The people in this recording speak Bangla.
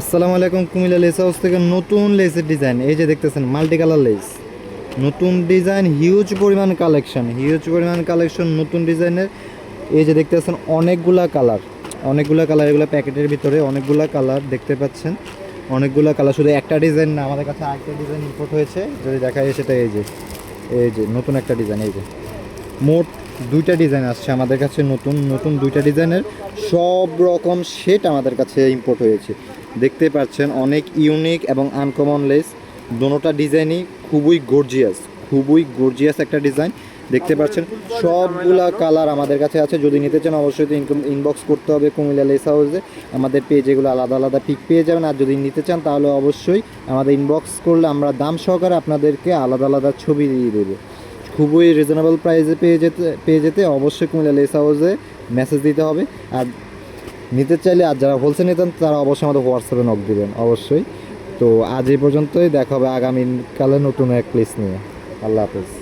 আসসালামু আলাইকুম, কুমিল্লা লেস হাউস থেকে নতুন লেসের ডিজাইন। এই যে দেখতেছেন, মাল্টি কালার লেস। নতুন ডিজাইন হিউজ পরিমাণ কালেকশন হিউজ পরিমাণ কালেকশন নতুন ডিজাইনের। এই যে দেখতেছেন, অনেকগুলা কালার অনেকগুলা কালার। এগুলো প্যাকেটের ভিতরে অনেকগুলা কালার দেখতে পাচ্ছেন। অনেকগুলা কালার, শুধু একটা ডিজাইন না, আমাদের কাছে আরেকটা ডিজাইন ইম্পোর্ট হয়েছে। যদি দেখা যায় সেটা এই যে এই যে নতুন একটা ডিজাইন, এই যে। মোট দুইটা ডিজাইন আসছে আমাদের কাছে নতুন নতুন দুইটা ডিজাইনের। সব রকম সেট আমাদের কাছে ইম্পোর্ট হয়েছে। দেখতে পাচ্ছেন অনেক ইউনিক এবং আনকমন লেস দোনোটা ডিজাইনই খুবই গর্জিয়াস খুবই গর্জিয়াস একটা ডিজাইন। দেখতে পাচ্ছেন সবগুলা কালার আমাদের কাছে আছে। যদি নিতে চান অবশ্যই ইনবক্স করতে হবে কুমিল্লা লেস হাউসে আমাদের পেজ এগুলো আলাদা আলাদা পিক পেয়ে যাবেন। আর যদি নিতে চান তাহলে অবশ্যই আমাদের ইনবক্স করলে আমরা দাম সহকারে আপনাদেরকে আলাদা আলাদা ছবি দিয়ে দেবো। খুবই রিজনেবল প্রাইসে পেয়ে যেতে পেয়ে যেতে অবশ্যই কুমিল্লা লেস হাউসে মেসেজ দিতে হবে। আর নিতে চাইলে, আর যারা হোলসেল নিতেন তারা অবশ্যই আমাদের হোয়াটসঅ্যাপে নক দেবেন, অবশ্যই। তো আজ এই পর্যন্তই, দেখা হবে আগামীকালে নতুন এক প্লেস নিয়ে। আল্লাহ হাফেজ।